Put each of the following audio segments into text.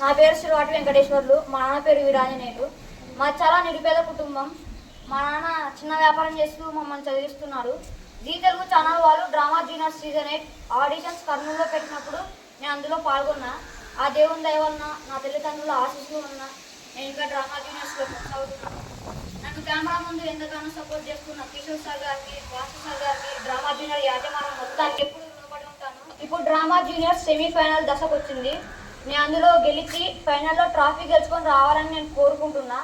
నా పేరు శ్రీవాటి వెంకటేశ్వర్లు మా నాన్న పేరు వీరాంజనేయులు. మా చాలా నిరుపేద కుటుంబం. మా నాన్న చిన్న వ్యాపారం చేస్తూ మమ్మల్ని చదివిస్తున్నారు. జీ తెలుగు ఛానల్ వాళ్ళు drama junior season eight auditions కర్నూలులో పెట్టినప్పుడు నేను అందులో పాల్గొన్నా. ఆ దేవుని దయ వలన నా తల్లిదండ్రుల ఆశిస్తూ ఉన్న నేను ఇంకా డ్రామా జూనియర్స్లో కొనసాగుతున్నాను నన్ను కెమెరా ముందు ఎంతగానో సపోర్ట్ చేస్తున్న కిషోర్ సార్ గారికి వాసు సార్ గారికి డ్రామా జూనియర్ యాజమాన్యం మొత్తానికి ఎప్పుడు రుణపడి ఉంటాను. ఇప్పుడు డ్రామా జూనియర్ సెమీఫైనల్ దశకు వచ్చింది నేను అందులో గెలిచి ఫైనల్లో ట్రాఫీ గెలుచుకొని రావాలని నేను కోరుకుంటున్నా.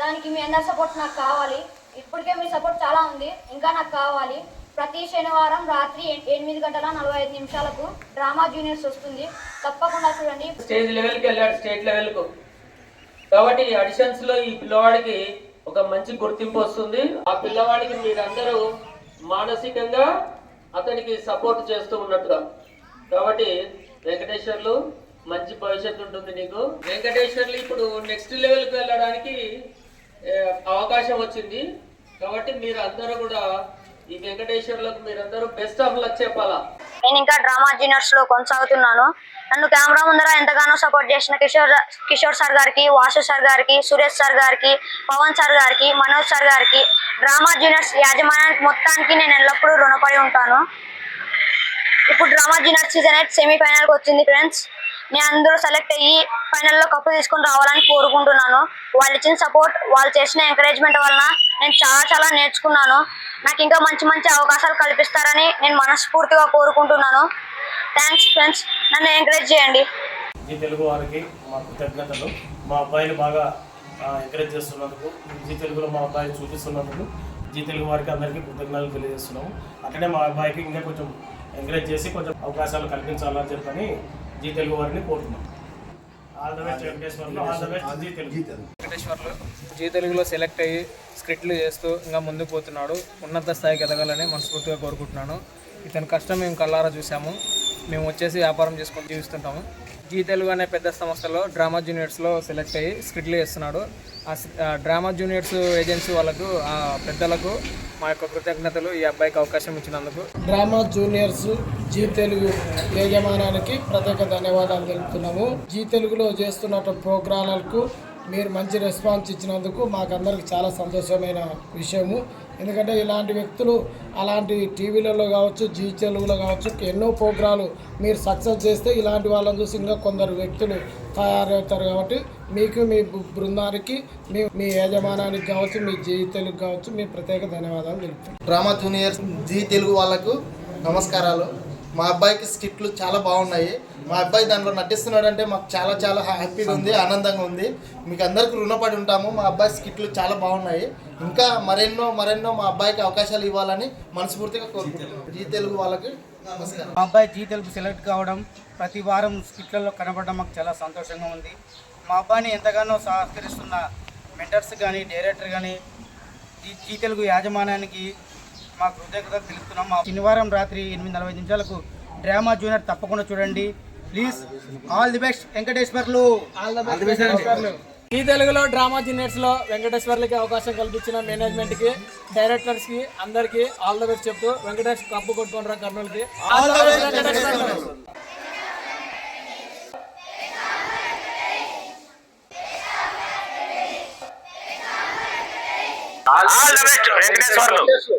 దానికి మీ అందరి సపోర్ట్ నాకు కావాలి. ఇప్పటికే మీ సపోర్ట్ చాలా ఉంది. ఇంకా నాకు కావాలి. ప్రతి శనివారం రాత్రి ఎనిమిది గంటల నలభై ఐదు నిమిషాలకు డ్రామా జూనియర్స్ వస్తుంది. తప్పకుండా చూడండి. స్టేజ్ లెవెల్కి వెళ్ళాడు స్టేట్ లెవెల్కు. కాబట్టి అడిషన్స్లో ఈ పిల్లవాడికి ఒక మంచి గుర్తింపు వస్తుంది. ఆ పిల్లవాడికి మీరందరూ మానసికంగా అతనికి సపోర్ట్ చేస్తూ ఉన్నట్టుగా. కాబట్టి వెంకటేశ్వర్లు మంచి భవిష్యత్తు ఉంటుంది నీకు? వెంకటేశ్వర్లు ఇప్పుడు నెక్స్ట్ లెవెల్కి వెళ్ళడానికి అవకాశం వచ్చింది. కాబట్టి మీరు అందరూ కూడా ఈ వెంకటేశ్వర్లకు మీరందరూ బెస్ట్ ఆఫ్ లక్ చెప్పాలా? నేను ఇంకా డ్రామా జీనియర్స్లో కొనసాగుతున్నాను. నన్ను కెమెరా ముందర ఎంతగానో సపోర్ట్ చేసిన కిషోర్ కిషోర్ సార్ గారికి వాసు సార్ గారికి సురేష్ సార్ గారికి పవన్ సార్ గారికి మనోజ్ సార్ గారికి డ్రామా జూనియర్స్ యాజమాన్యానికి మొత్తానికి నేను ఎల్లప్పుడూ రుణపడి ఉంటాను. ఇప్పుడు డ్రామా జూనియర్ సీజన్ ఎయిట్ సెమీఫైనల్కి వచ్చింది ఫ్రెండ్స్ నేను అందరూ సెలెక్ట్ అయ్యి ఫైనల్లో కప్పు తీసుకొని రావాలని కోరుకుంటున్నాను. వాళ్ళు ఇచ్చిన సపోర్ట్ వాళ్ళు చేసిన ఎంకరేజ్మెంట్ వలన నేను చాలా చాలా నేర్చుకున్నాను. నాకు ఇంకా మంచి మంచి అవకాశాలు కల్పిస్తారని నేను మనస్ఫూర్తిగా కోరుకుంటున్నాను. థ్యాంక్స్ ఫ్రెండ్స్ నన్ను ఎంకరేజ్ చేయండి. జీ తెలుగు వారికి మా కృతజ్ఞతలు. మా అబ్బాయిని బాగా ఎంకరేజ్ చేస్తున్నందుకు జీ తెలుగులో మా అబ్బాయిని చూపిస్తున్నందుకు జీ తెలుగు వారికి అందరికీ కృతజ్ఞతలు తెలియజేస్తున్నాము. అట్లనే మా అబ్బాయికి ఇంకా కొంచెం ఎంకరేజ్ చేసి కొంచెం అవకాశాలు కల్పించాలని చెప్పని జీ తెలుగు వారిని కోరుతున్నాం. All the best Venkateswarlu. All the best Zee Telugu. Venkateswarlu Zee తెలుగులో సెలెక్ట్ అయ్యి స్క్రిప్ట్లు చేస్తూ ఇంకా ముందుకు పోతున్నాడు. ఉన్నత స్థాయికి ఎదగాలని మనస్ఫూర్తిగా కోరుకుంటున్నాను. ఇతని కష్టం మేము కల్లారా చూసాము మేము వచ్చేసి వ్యాపారం చేసుకొని జీవిస్తుంటాము. జీ తెలుగు అనే పెద్ద సంస్థలో డ్రామా జూనియర్స్లో సెలెక్ట్ అయ్యి స్క్రిప్ట్లు చేస్తున్నాడు. ఆ స్- ఆ డ్రామా జూనియర్స్ ఏజెన్సీ వాళ్ళకు ఆ పెద్దలకు మా యొక్క కృతజ్ఞతలు ఈ అబ్బాయికి అవకాశం ఇచ్చినందుకు. డ్రామా జూనియర్స్ జీ తెలుగు యజమానానికి ప్రత్యేక ధన్యవాదాలు తెలుపుతున్నాము. జీ తెలుగులో చేస్తున్న ప్రోగ్రాంలకు మీరు మంచి రెస్పాన్స్ ఇచ్చినందుకు మాకందరికి చాలా సంతోషమైన విషయము. ఎందుకంటే ఇలాంటి వ్యక్తులు అలాంటి టీవీలలో కావచ్చు జీ తెలుగులో కావచ్చు ఎన్నో ప్రోగ్రాలు మీరు సక్సెస్ చేస్తే ఇలాంటి వాళ్ళని చూసి ఇంకా కొందరు వ్యక్తులు తయారవుతారు కాబట్టి మీకు మీ బృందానికి మీ మీ యజమానానికి కావచ్చు మీ జీ తెలుగు కావచ్చు మీ ప్రత్యేక ధన్యవాదాలు తెలుపుతున్నాం. డ్రామా జూనియర్స్ జీ తెలుగు వాళ్ళకు నమస్కారాలు. మా అబ్బాయికి స్కిట్లు చాలా బాగున్నాయి. మా అబ్బాయి దాంట్లో నటిస్తున్నాడంటే మాకు చాలా చాలా హ్యాపీగా ఉంది ఆనందంగా ఉంది. మీకు అందరికీ రుణపడి ఉంటాము. మా అబ్బాయి స్కిట్లు చాలా బాగున్నాయి. ఇంకా మరెన్నో మరెన్నో మా అబ్బాయికి అవకాశాలు ఇవ్వాలని మనస్ఫూర్తిగా కోరుకుంటున్నాం. జీ తెలుగు వాళ్ళకి నమస్కారం. మా అబ్బాయి జీ తెలుగు సెలెక్ట్ కావడం ప్రతి వారం స్కిట్లలో కనబడడం మాకు చాలా సంతోషంగా ఉంది. మా అబ్బాయిని ఎంతగానో సహకరిస్తున్న మెంటర్స్ కానీ డైరెక్టర్ కానీ జీ జీ తెలుగు యాజమాన్యానికి మా తెలుపుతున్నాం. మా శనివారం రాత్రి ఎనిమిది నలభై నిమిషాలకు డ్రామా జూనియర్ తప్పకుండా చూడండి. Please all the best Venkateswarlu. All the best ఈ తెలుగులో డ్రామా జూనియర్స్లో వెంకటేశ్వర్లకి అవకాశం కల్పించిన మేనేజ్మెంట్కి డైరెక్టర్స్కి అందరికి ఆల్ ద బెస్ట్ చెప్తూ వెంకటేష్ కప్పు కొట్టుకుంటారా కర్నూలుకి? All the best Venkateswarlu.